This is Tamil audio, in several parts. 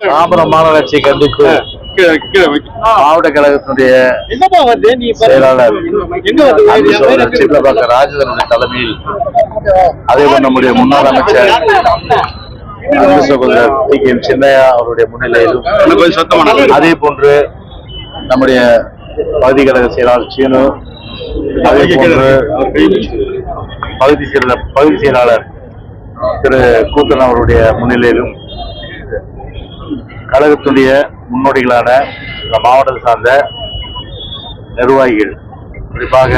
தாம்பரம் கீழே வைக்க. மாவட்ட கழகத்தினுடைய. செயலாளர் சிட்லபாக்க ராஜதனுடைய தலைமையில் அதே போல் நம்முடைய முன்னாள் அமைச்சர் அன்பு சகோதரர் டி கே எம் சின்னையா அவருடைய முன்னிலையிலும் அதே போன்று நம்முடைய பகுதி கழக செயலாளர் சீனு அதே போன்று பகுதி செயலாளர் பகுதி செயலாளர் திரு கூத்தன் அவருடைய முன்னிலையிலும் கழகத்துடைய முன்னோடிகளான இந்த மாவட்டத்தை சார்ந்த நிர்வாகிகள் குறிப்பாக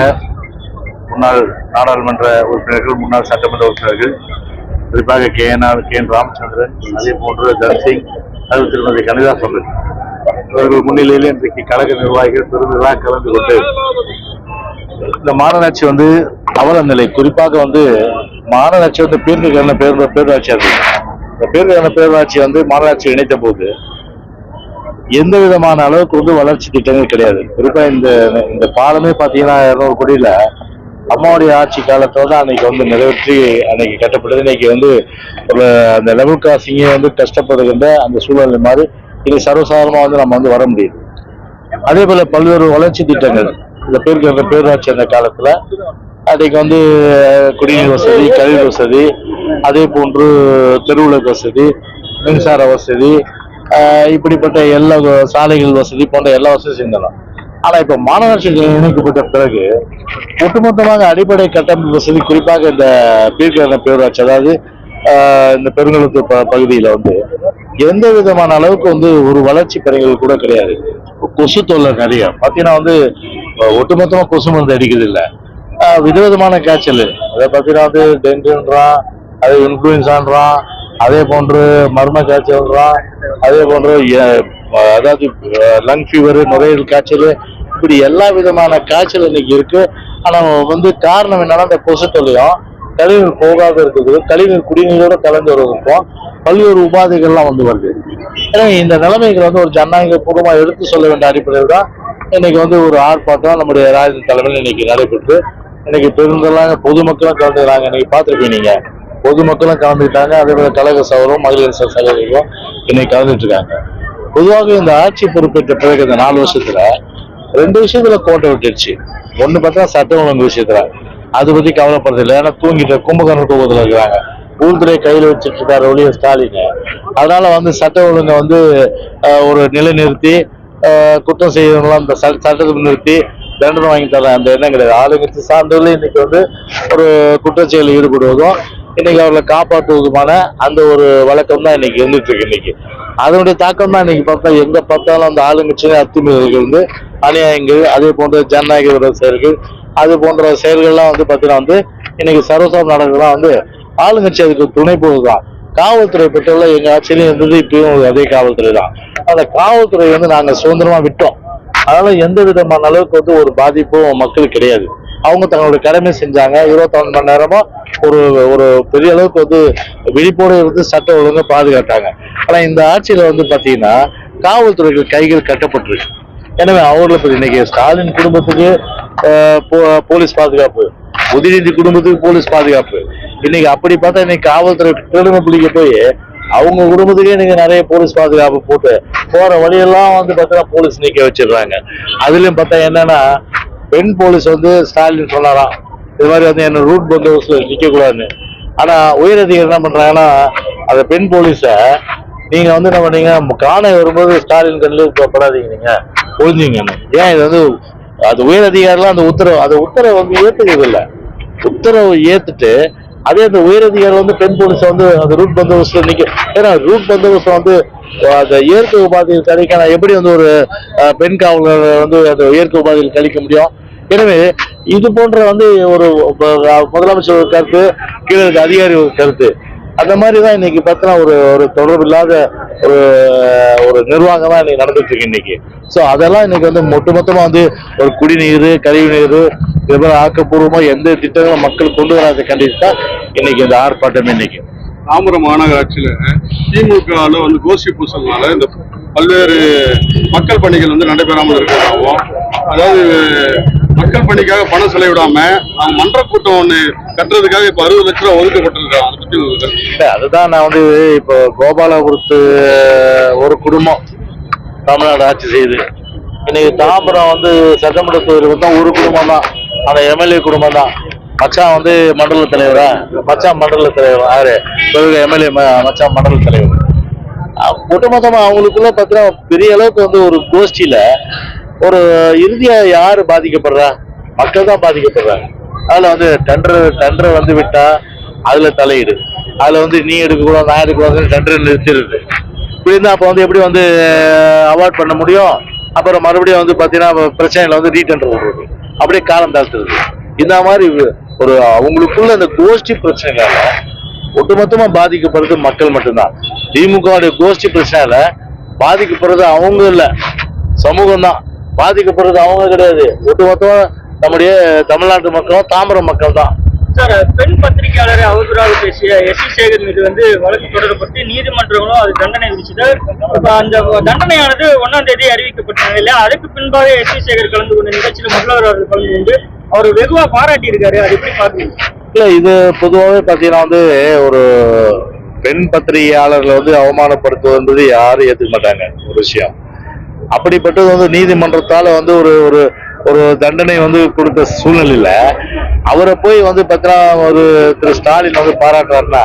முன்னாள் நாடாளுமன்ற உறுப்பினர்கள் முன்னாள் சட்டமன்ற உறுப்பினர்கள் குறிப்பாக K N R K N Ramachandran அதே போன்று தன்சிங் அது திருமதி கணிதா அவர்கள் இவர்கள் முன்னிலையில் இன்றைக்கு கழக நிர்வாகிகள் பெருந்தலாக கலந்து கொண்டு இந்த மாநகராட்சி வந்து அவல நிலை. குறிப்பாக வந்து மாநகராட்சி வந்து பேருந்து பேருந்து பேரூராட்சியா இருக்கு இந்த பேருக்கான பேரூராட்சி வந்து மாநகராட்சி இணைத்த போது எந்த விதமான அளவுக்கு வந்து வளர்ச்சி திட்டங்கள் கிடையாது. குறிப்பா இந்த இந்த பாலமே பாத்தீங்கன்னா இருநூறு கோடியில அம்மாவுடைய ஆட்சி காலத்தோட அன்னைக்கு வந்து நிறைவேற்றி அன்னைக்கு கட்டப்பட்டது. இன்னைக்கு வந்து ஒரு அந்த லெவல் கிராசிங்கே வந்து கஷ்டப்படுகின்ற அந்த சூழ்நிலை மாதிரி இன்னைக்கு சர்வசாதாரணமா வந்து நம்ம வந்து வர முடியுது. அதே போல பல்வேறு வளர்ச்சி திட்டங்கள் இந்த பேருக்கு அந்த பேரூராட்சி அந்த காலத்துல அன்னைக்கு வந்து குடிநீர் வசதி கழிவு வசதி அதே போன்று தெருவிளக்கு வசதி மின்சார வசதி இப்படிப்பட்ட எல்லா வ- சாலைகள் வசதி போன்ற எல்லா வசதியும் செஞ்சலாம் ஆனால் இப்போ மாநகராட்சி இணைக்கப்பட்ட பிறகு ஒட்டுமொத்தமாக அடிப்படை கட்டமைப்பு வசதி குறிப்பாக இந்த பீர்கரண பேரூராட்சி அதாவது இந்த பெருங்குளத்து ப பகுதியில் வந்து எந்த விதமான அளவுக்கு வந்து ஒரு வளர்ச்சி பணிகள் கூட கிடையாது. கொசு தொல்லை நிறையா. பார்த்தீங்கன்னா வந்து ஒட்டுமொத்தமாக கொசு மருந்து அடிக்கிறது இல்லை. விதவிதமான காய்ச்சல். அதை பார்த்தீங்கன்னா வந்து டெங்குன்றான் அது இன்ஃப்ளூயன்ஸான்றான் அதே போன்று மர்ம காய்ச்சல்றான் அதே போன்று அதாவது லங் ஃபீவர் நுரையீரல் காய்ச்சல் இப்படி எல்லா விதமான காய்ச்சல் இன்னைக்கு இருக்கு. ஆனா வந்து காரணம் என்னன்னா இந்த கொசு தொல்லையும் போகாத இருக்குது. கழிவுகள் குடிநீரோட கலந்து வருவதற்கும் பல்வேறு உபாதைகள்லாம் வந்து வருது. எனவே இந்த நிலைமைகள் வந்து ஒரு ஜனநாயக பூர்வமாக எடுத்து சொல்ல வேண்டிய அடிப்படையில் தான் இன்னைக்கு வந்து ஒரு ஆர்ப்பாட்டம் நம்முடைய ராஜ தலைமையில் இன்னைக்கு நடைபெற்று இன்னைக்கு பெருந்தெல்லாம் பொதுமக்களும் கலந்துக்கிறாங்க. இன்னைக்கு பார்த்துருப்பீங்க நீங்க. பொதுமக்களும் கலந்துக்கிட்டாங்க. அதே போல கழக சவரும் மகளிர் ச- இன்னைக்கு கலந்துட்டு இருக்காங்க பொதுவாக இந்த ஆட்சி பொறுப்பேற்ற பிறகு இந்த நாலு வருஷத்துல ரெண்டு விஷயத்துல கோட்டை விட்டுருச்சு ஒண்ணு பார்த்தா சட்டம் ஒழுங்கு விஷயத்துல. அதை பத்தி கவலைப்படுறது இல்லை. ஏன்னா தூங்கிட்டு கும்பகோணம் தூக்கத்துல இருக்கிறாங்க. உள்துறை கையில் வச்சுட்டு இருக்காரு ஒளிய ஸ்டாலின். அதனால வந்து சட்ட ஒழுங்கை வந்து ஒரு நிலை நிறுத்தி குற்றம் செய்யறவங்களாம் இந்த சட்ட- சட்டத்தை நிறுத்தி தண்டனை வாங்கி தரேன் அந்த எண்ணம் கிடையாது. ஆளுங்கட்சி சார்ந்தவர்கள் இன்னைக்கு வந்து ஒரு குற்றச்செயலில் ஈடுபடுவதும் இன்னைக்கு அவர்களை காப்பாற்றுவதுமான அந்த ஒரு வழக்கம் தான் இன்னைக்கு இருந்துட்டு இருக்கு இன்னைக்கு. அதனுடைய தாக்கம் தான் இன்னைக்கு பார்த்தா எங்க பார்த்தாலும் அந்த ஆளுங்கட்சி அத்துமீறல்கள் வந்து அநியாயங்கள் அதே போன்ற ஜனநாயக விரோத செயல்கள் அது போன்ற செயல்கள்லாம் வந்து பார்த்தீங்கன்னா வந்து இன்னைக்கு சர்வசாதாரண நடக்கலாம் வந்து ஆளுங்கட்சி அதுக்கு துணை போகுதுதான். காவல்துறை பெற்றோர்ல எங்க ஆட்சியிலும் இருந்தது இப்பயும் அதே காவல்துறை தான். அந்த காவல்துறை வந்து நாங்க சுதந்திரமா விட்டோம். அதனால எந்த விதமான அளவுக்கு வந்து ஒரு பாதிப்பும் மக்களுக்கு கிடையாது. அவங்க தங்களுடைய கடமை செஞ்சாங்க. இருபத்தொன்று மணி நேரமும் ஒரு ஒரு பெரிய அளவுக்கு வந்து விழிப்போடு இருந்து சட்ட ஒழுங்கை பாதுகாத்தாங்க. ஆனா இந்த ஆட்சியில வந்து பாத்தீங்கன்னா காவல்துறைகள் கைகள் கட்டப்பட்டிருக்கு. எனவே அவர்களுக்கு இன்னைக்கு ஸ்டாலின் குடும்பத்துக்கு போ- போலீஸ் பாதுகாப்பு உதயநிதி குடும்பத்துக்கு போலீஸ் பாதுகாப்பு. இன்னைக்கு அப்படி பார்த்தா இன்னைக்கு காவல்துறை திருடனை பிடிக்க போய் அவங்க குடும்பத்துக்கே நீங்க நிறைய போலீஸ் பாதுகாப்பு போட்டு போற வழியெல்லாம் வந்து பார்த்தீங்கன்னா போலீஸ் நிக்க வச்சிடுறாங்க. அதுலயும் பார்த்தா என்னன்னா பெண் போலீஸ் வந்து ஸ்டாலின் சொன்னாராம். இது மாதிரி வந்து என்ன ரூட் பந்தோபஸ்ல நிக்க கூடாதுன்னு. ஆனா உயரதிகாரி என்ன பண்றாங்கன்னா அந்த பெண் போலீஸ நீங்க வந்து என்ன பண்ணீங்க காண வரும்போது ஸ்டாலின் கண்ணில் படாதீங்க நீங்க. புரிஞ்சுங்கன்னு ஏன் இது வந்து அது உயர் அதிகாரிலாம் அந்த உத்தரவு அந்த உத்தரவை வந்து ஏத்துக்கிறது இல்லை உத்தரவு ஏத்துட்டு அதே அந்த உயர் அதிகாரி வந்து பெண் போலீஸ் வந்து அந்த ரூட் பந்தோபஸ்து நிற்கும் ஏன்னா ரூட் பந்தோபஸ்து வந்து அந்த இயற்கை உபாதியில் கழிக்க எப்படி வந்து ஒரு பெண் காவலர் வந்து அந்த இயற்கை உபாதையில் கழிக்க முடியும்? எனவே இது போன்ற வந்து ஒரு முதலமைச்சர் ஒரு கருத்து கீழே இருக்க அதிகாரி ஒரு கருத்து. அந்த மாதிரி தான் இன்னைக்கு பார்த்தா ஒரு ஒரு தொடர்பு இல்லாத ஒரு ஒரு நிர்வாகம் தான் இன்னைக்கு நடந்துட்டு இருக்கு இன்னைக்கு. ஸோ அதெல்லாம் இன்னைக்கு வந்து ஒட்டுமொத்தமா வந்து ஒரு குடிநீர் கழிவு நீர் இது மாதிரி ஆக்கப்பூர்வமாக எந்த திட்டங்களும் மக்கள் கொண்டு வராத கண்டித்து தான் இன்னைக்கு இந்த ஆர்ப்பாட்டம் இன்னைக்கு. தாம்பரம் மாநகராட்சியில திமுகவில் வந்து கோஷ்டி பூசல்னால இந்த பல்வேறு மக்கள் பணிகள் வந்து நடைபெறாமல் இருக்கிறதாகவும் அதாவது மக்கள் பணிக்காக பணம் செலவிடாம அவங்க மன்ற கூட்டம் ஒண்ணு கட்டுறதுக்காக இப்ப அறுபது லட்சம் ரூபாய் ஒதுக்கப்பட்டிருக்காங்க அதை பத்தி உங்களுக்கு அதுதான் நான் வந்து இப்போ கோபாலபுரத்து ஒரு குடும்பம் தமிழ்நாடு ஆட்சி செய்யுது இன்னைக்கு தாம்பரம் வந்து சட்டமன்ற தொகுதியில் தான் ஒரு குடும்பம் தான் அந்த எம்எல்ஏ குடும்பம் தான் மச்சான் வந்து மண்டல தலைவரா? மச்சான் மண்டல தலைவர். யாரு? எம்எல்ஏ மச்சான் மண்டல தலைவர். அஹ் ஒட்டுமொத்தமா அவங்களுக்குள்ள பார்த்தீங்கன்னா பெரிய அளவுக்கு வந்து ஒரு கோஷ்டியில ஒரு இறுதியா யாரு பாதிக்கப்படுறா? மக்கள் தான் பாதிக்கப்படுறாங்க. அதுல வந்து டெண்டர் டெண்டர் வந்து விட்டா அதுல தலையிடு. அதுல வந்து நீ எடுக்கக்கூடாது நான் எடுக்கக்கூடாதுன்னு டெண்டர் நிறுத்திடுது. இப்படி இருந்தா அப்போ வந்து எப்படி வந்து அவார்ட் பண்ண முடியும்? அப்புறம் மறுபடியும் வந்து பார்த்தீங்கன்னா பிரச்சனையில் வந்து ரீடெண்டர் விடுறது அப்படியே காலம் தாழ்த்துறது. இந்த மாதிரி ஒரு அவங்களுக்குள்ள இந்த கோஷ்டி பிரச்சனைகளால ஒட்டுமொத்தமா பாதிக்கப்படுறது மக்கள் மட்டும்தான். திமுகவுடைய கோஷ்டி பிரச்சனையால பாதிக்கப்படுறது அவங்க இல்லை. சமூகம் தான் பாதிக்கப்படுறது அவங்க கிடையாது. ஒட்டுமொத்தமா நம்முடைய தமிழ்நாட்டு மக்களும் தாம்பரம் மக்கள் தான் சார் பெண் பத்திரிகையாளரை அவதூறாக பேசிய எஸ் சி சேகர் மீது வந்து வழக்கு தொடரப்பட்டு நீதிமன்றங்களும் அது தண்டனை விதிச்சது அந்த தண்டனையானது ஒன்னாம் தேதி அறிவிக்கப்பட்ட நிலையில அதுக்கு பின்பாக எஸ் சி சேகர் கலந்து கொண்ட நிகழ்ச்சியில் முதல்வர் அவர்கள் கலந்து கொண்டு அவர் வெகுவா பாராட்டி இருக்காரு அது எப்படி பாக்குறீங்க இல்ல இது பொதுவாகவே பார்த்தீங்கன்னா வந்து ஒரு பெண் பத்திரிகையாளர்களை வந்து அவமானப்படுத்துவதுன்றது யாரும் ஏத்துக்க மாட்டாங்க. ஒரு விஷயம். அப்படிப்பட்டது வந்து நீதிமன்றத்தால் வந்து ஒரு ஒரு ஒரு தண்டனை வந்து கொடுத்த சூழ்நிலையில் அவரை போய் வந்து பார்த்தீங்கன்னா ஒரு திரு ஸ்டாலின் வந்து பாராட்டுறாருன்னா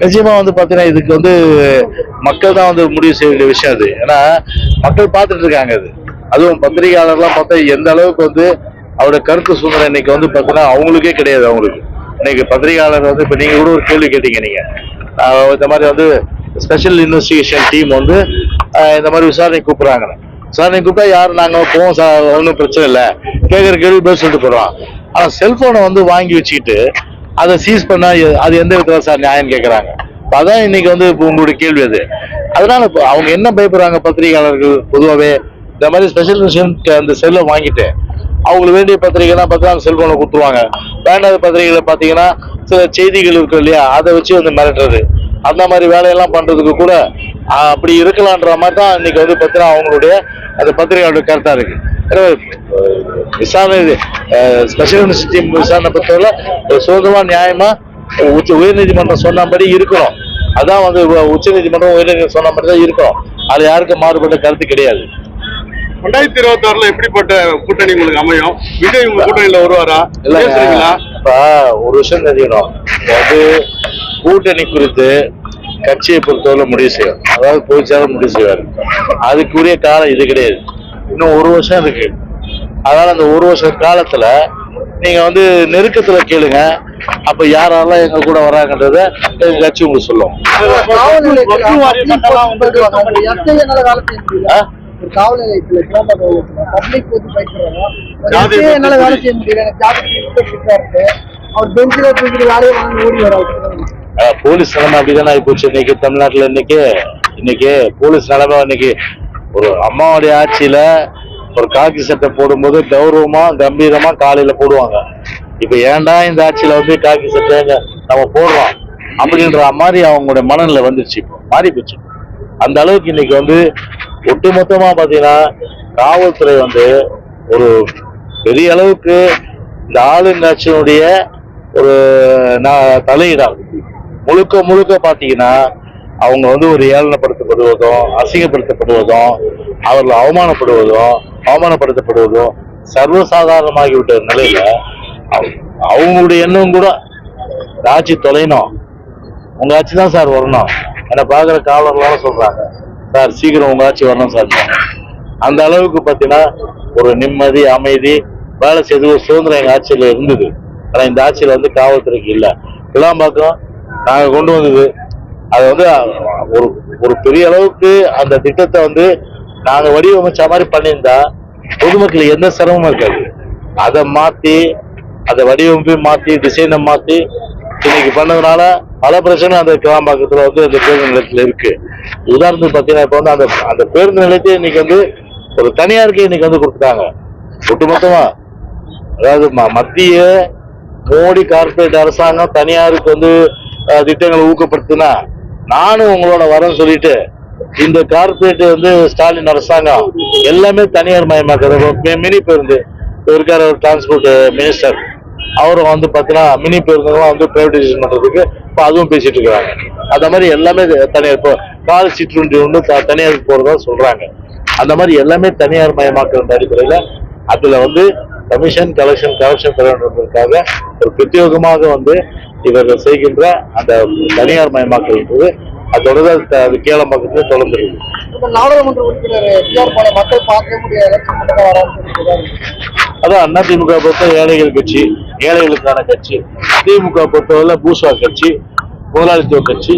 நிச்சயமாக வந்து பார்த்தீங்கன்னா இதுக்கு வந்து மக்கள் தான் வந்து முடிவு செய்ய வேண்டிய விஷயம் அது. ஏன்னா மக்கள் பார்த்துட்டு இருக்காங்க அது. அதுவும் பத்திரிகையாளர்லாம் பார்த்தா எந்த அளவுக்கு வந்து அவருடைய கருத்து சுதந்திரம் இன்னைக்கு வந்து பார்த்தீங்கன்னா அவங்களுக்கே கிடையாது அவங்களுக்கு. இன்னைக்கு பத்திரிகையாளர் வந்து இப்போ நீங்கள் கூட ஒரு கேள்வி கேட்டீங்க நீங்கள் இந்த மாதிரி வந்து ஸ்பெஷல் இன்வெஸ்டிகேஷன் டீம் வந்து இந்த மாதிரி விசாரணை கூப்பிட்றாங்க. விசாரணை கூப்பிட்டா யார் நாங்கள் போவோம் சார் ஒன்றும் பிரச்சனை இல்லை. கேட்குற கேள்வி பேர் சொல்லிட்டு போகிறோம் ஆனால் செல்ஃபோனை வந்து வாங்கி வச்சுக்கிட்டு அதை சீஸ் பண்ணா அது எந்த விதத்தில் சார் நியாயம்னு கேட்கறாங்க அதான் இன்னைக்கு வந்து இப்போ உங்களுடைய கேள்வி அது. அதனால இப்போ அவங்க என்ன பயப்படுறாங்க பத்திரிகையாளர்கள் பொதுவாகவே இந்த மாதிரி ஸ்பெஷல் மிஷின் அந்த செல்லை வாங்கிட்டு அவங்களுக்கு வேண்டிய பத்திரிகைலாம் பார்த்தா செல்போனை கொடுத்துருவாங்க. வேண்டாத பத்திரிகைகளை பார்த்தீங்கன்னா சில செய்திகள் இருக்கு இல்லையா? அதை வச்சு வந்து மிரட்டுறது. அந்த மாதிரி வேலையெல்லாம் பண்றதுக்கு கூட அப்படி இருக்கலான்ற மாதிரி தான் இன்னைக்கு வந்து பார்த்தீங்கன்னா அவங்களுடைய அந்த பத்திரிகையோட கருத்தா இருக்கு. விசாரணை ஸ்பெஷல் யூனிவர்சிட்டி விசாரணை பொறுத்தவரை ஒரு சுதந்திரமா நியாயமா உச்ச உயர்நீதிமன்றம் சொன்னபடி இருக்கணும் அதான் வந்து உச்ச நீதிமன்றம் உயர்நீதிமன்றம் சொன்னபடி தான் இருக்கணும் அது யாருக்கும் மாறுபட்ட கருத்து கிடையாது. ரெண்டாயிரத்தி இருபத்தி ஆறுல எப்படிப்பட்ட கூட்டணி உங்களுக்கு அமையும்? விஜய் உங்க கூட்டணியில வருவாரா? இல்ல ஒரு விஷயம் இப்ப வந்து கூட்டணி குறித்து கட்சியை பொறுத்தவரை முடிவு செய்யும். அதாவது பொதுச்சாளர் முடிவு செய்வார். அதுக்குரிய காலம் இது கிடையாது. இன்னும் ஒரு வருஷம் இருக்கு. அதனால அந்த ஒரு வருஷம் காலத்துல நீங்க வந்து நெருக்கத்துல கேளுங்க. அப்ப யாரெல்லாம் எங்க கூட வராங்கன்றத எங்க கட்சி உங்களுக்கு சொல்லும். காவல் நிலையத்துல அவர் பெஞ்சில தூக்கிட்டு வேலையை வாங்கி ஓடி அஹ் போலீஸ் நிலைமை அப்படிதானே போச்சு. இன்னைக்கு தமிழ்நாட்டுல இன்னைக்கு இன்னைக்கு போலீஸ் நிலைமை இன்னைக்கு ஒரு அம்மாவுடைய ஆட்சியில ஒரு காக்கி சட்டை போடும்போது கௌரவமா கம்பீரமா காலையில போடுவாங்க. இப்ப ஏன்டா இந்த ஆட்சியில வந்து காக்கி சட்டை நம்ம போடுறோம்? அப்படின்ற மாதிரி அவங்களுடைய மனநிலை வந்துருச்சு இப்போ. மாறி போச்சு. அந்த அளவுக்கு இன்னைக்கு வந்து ஒட்டுமொத்தமா பாத்தீங்கன்னா காவல்துறை வந்து ஒரு பெரிய அளவுக்கு இந்த ஆளுங்கட்சியினுடைய ஒரு தலையீடாகும் முழுக்க முழுக்க பார்த்தீங்கன்னா அவங்க வந்து ஒரு ஏளனப்படுத்தப்படுவதும் அசிங்கப்படுத்தப்படுவதும் அவர்கள் அவமானப்படுவதும் அவமானப்படுத்தப்படுவதும் சர்வசாதாரணமாகிவிட்ட நிலையில அவ- அவங்களுடைய எண்ணம் கூட இந்த ஆட்சி தொலைணும். உங்க ஆட்சி தான் சார் வரணும். என்னை பார்க்குற காவலர்களால சொல்றாங்க. சார் சீக்கிரம் உங்க ஆட்சி வரணும் சார் அந்த அளவுக்கு பார்த்தீங்கன்னா ஒரு நிம்மதி அமைதி வேலை செய்து ஒரு சுதந்திரம் எங்க ஆட்சியில இருந்தது. ஆனா இந்த ஆட்சியில வந்து காவல்துறைக்கு இல்லை. இதெல்லாம் கிளாம்பாக்கம் நாங்கள் கொண்டு வந்தது. அது வந்து ஒரு ஒரு பெரிய அளவுக்கு அந்த திட்டத்தை வந்து நாங்கள் வடிவமைச்ச மாதிரி பண்ணியிருந்தா பொதுமக்களுக்கு எந்த சிரமமும் இருக்காது. அதை மாற்றி அதை வடிவமைப்பு மாற்றி டிசைனை மாற்றி இன்னைக்கு பண்ணதுனால பல பிரச்சனை அந்த கிளாம்பாக்கத்தில் வந்து அந்த பேருந்து நிலையத்தில் இருக்கு. உதாரணத்துக்கு பார்த்தீங்கன்னா இப்போ வந்து அந்த அந்த பேருந்து நிலையத்தை இன்னைக்கு வந்து ஒரு தனியாருக்கு இன்னைக்கு வந்து கொடுத்துட்டாங்க. ஒட்டுமொத்தமா. அதாவது ம- மத்திய மோடி கார்ப்பரேட் அரசாங்கம் தனியாருக்கு வந்து திட்டங்களை ஊக்கப்படுத்தினா நானும் உங்களோட வரேன்னு சொல்லிட்டு இந்த கார்ப்பரேட் வந்து ஸ்டாலின் அரசாங்கம் எல்லாமே தனியார் மயமாக்குறது. மினி பேருந்து இருக்கார ஒரு டிரான்ஸ்போர்ட் மினிஸ்டர் அவரும் வந்து பார்த்தீங்கன்னா மினி பேருந்துலாம் வந்து பிரைவேடைசேஷன் பண்ணுறதுக்கு இப்போ அதுவும் பேசிட்டு இருக்கிறாங்க அந்த மாதிரி எல்லாமே தனியார் இப்போ கால் சிற்றுண்டி ஒன்று த- தனியாருக்கு போகிறதா சொல்றாங்க. அந்த மாதிரி எல்லாமே தனியார் மயமாக்குற அடிப்படையில அதில் வந்து கமிஷன் கலெக்ஷன் கலெக்ஷன் பெற வேண்டுவதற்காக ஒரு பிரத்யேகமாக வந்து இவர்கள் செய்கின்ற அந்த தனியார் மயமாக்கல் என்பது அதோட அது கேளம்பாக்கத்துல தொடர்ந்து இருக்குது இப்ப நாடாளுமன்ற உறுப்பினர் மக்கள் பார்க்க முடியாத. மட்டும் அதான் அதிமுக பொறுத்த ஏழைகள் கட்சி ஏழைகளுக்கான கட்சி திமுக பொறுத்தவரை பூஸ்வா கட்சி முதலாளித்துவ கட்சி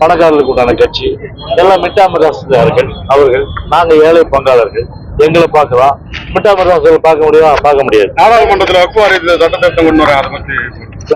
பணக்காரர்களுக்கு உண்டான கட்சி எல்லாம் மிட்டாமராசுதார்கள் அவர்கள் நாங்க ஏழை பங்காளர்கள். எங்களை பார்க்கலாம் மிட்டாமராசுகள் பார்க்க முடியுமா? பார்க்க முடியாது. நாடாளுமன்றத்தில் வக்கு வாரியத்துல சட்ட கொண்டு வர அதை பற்றி